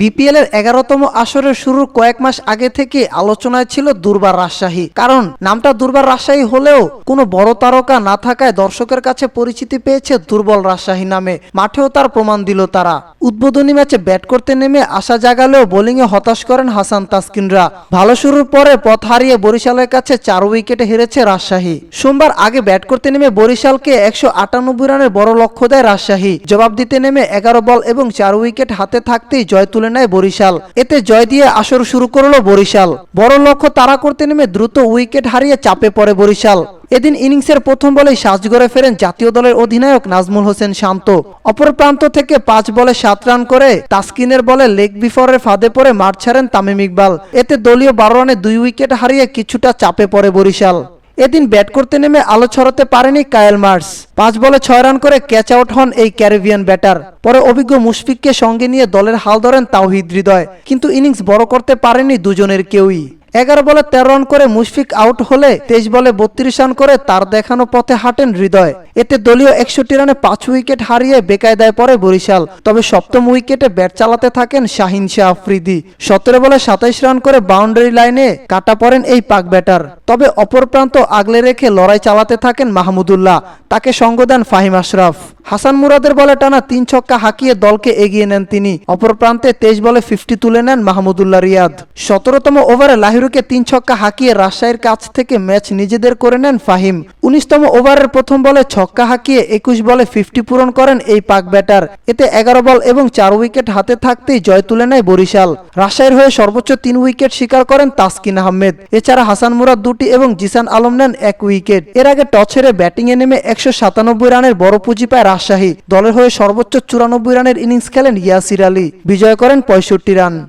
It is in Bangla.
বিপিএল এর এগারোতম আসরের শুরুর কয়েক মাস আগে থেকে আলোচনায় ছিল দুর্বার রাজশাহী। কারণ নামটা দুর্বার রাজশাহী হলেও কোনো বড় তারকা না থাকায় দর্শকের কাছে পরিচিতি পেয়েছে দুর্বল রাজশাহী নামে। মাঠেও তার প্রমাণ দিল তারা। উদ্বোধনী ম্যাচে ব্যাট করতে নেমে আশা জাগালেও বোলিংয়ে হতাশ করেন হাসান তাসকিনরা। ভালো শুরুর পরে পথ হারিয়ে বরিশালের কাছে চার উইকেটে হেরেছে রাজশাহী। সোমবার আগে ব্যাট করতে নেমে বরিশালকে একশো আটানব্বই রানের বড় লক্ষ্য দেয় রাজশাহী। জবাব দিতে নেমে এগারো বল এবং চার উইকেট হাতে থাকতেই জয় তুলে নেয় বরিশাল। এতে জয় দিয়ে আসর শুরু করল বরিশাল। বড় লক্ষ্য তাড়া করতে নেমে দ্রুত উইকেট হারিয়ে চাপে পড়ে বরিশাল। এদিন ইনিংসের প্রথম বলেই সাজগড়ে ফেরেন জাতীয় দলের অধিনায়ক নাজমুল হোসেন শান্ত। অপর প্রান্ত থেকে পাঁচ বলে সাত রান করে তাসকিনের বলে লেগ বিফরের ফাঁদে পড়ে মাঠ ছাড়েন তামিম ইকবাল। এতে দলীয় বারো রানে দুই উইকেট হারিয়ে কিছুটা চাপে পড়ে বরিশাল। এদিন ব্যাট করতে নেমে আলো ছড়াতে পারেনি কায়েল মার্স। পাঁচ বলে ছয় রান করে ক্যাচ আউট হন এই ক্যারিবিয়ান ব্যাটার। পরে অভিজ্ঞ মুশফিককে সঙ্গে নিয়ে দলের হাল ধরেন তাওহিদ হৃদয়। কিন্তু ইনিংস বড় করতে পারেনি দুজনের কেউই। এগারো বলে তেরো রান করে মুশফিক আউট হলে তেইশ বলে বত্রিশ রান করে তার দেখানো পথে হাঁটেন হৃদয়। এতে দলীয় একষট্টি রানে পাঁচ উইকেট হারিয়ে বেকায়দায় পড়ে বরিশাল। তবে সপ্তম উইকেটে ব্যাট চালাতে থাকেন শাহিন শাহ আফ্রিদি। সতেরো বলে সাতাইশ রান করে বাউন্ডারি লাইনে কাটা পড়েন এই পাক ব্যাটার। তবে অপর প্রান্ত আগলে রেখে লড়াই চালাতে থাকেন মাহমুদুল্লাহ তাকে সঙ্গ দেন ফাহিম আশরাফ। হাসান মুরাদের বলে টানা তিন ছক্কা হাঁকিয়ে দলকে এগিয়ে নেন তিনি। অপর প্রান্তে তেইশ বলে ফিফটি তুলে নেন মাহমুদুল্লাহ রিয়াদ। সতেরোতম ওভারে লাহিরুকে তিন ছক্কা হাঁকিয়ে রাজশাহীর কাছ থেকে ম্যাচ নিজেদের করে নেন ফাহিম। উনিশতম ওভারের প্রথম বলে ছক্কা হাঁকিয়ে একুশ বলে ফিফটি পূরণ করেন এই পাক ব্যাটার। এতে এগারো বল এবং চার উইকেট হাতে থাকতেই জয় তুলে নেয় বরিশাল। রাজশাহীর হয়ে সর্বোচ্চ তিন উইকেট শিকার করেন তাসকিন আহমেদ। এছাড়া হাসান মুরাদ দুটি এবং জিসান আলম নেন এক উইকেট। এর আগে টস হেরে ব্যাটিংয়ে নেমে একশো সাতানব্বই রানের বড় পুঁজি পায় রাজশাহী। দলের হয়ে সর্বোচ্চ চুরানব্বই রানের ইনিংস খেলেন ইয়াসির আলী। বিজয় করেন পঁয়ষট্টি রান।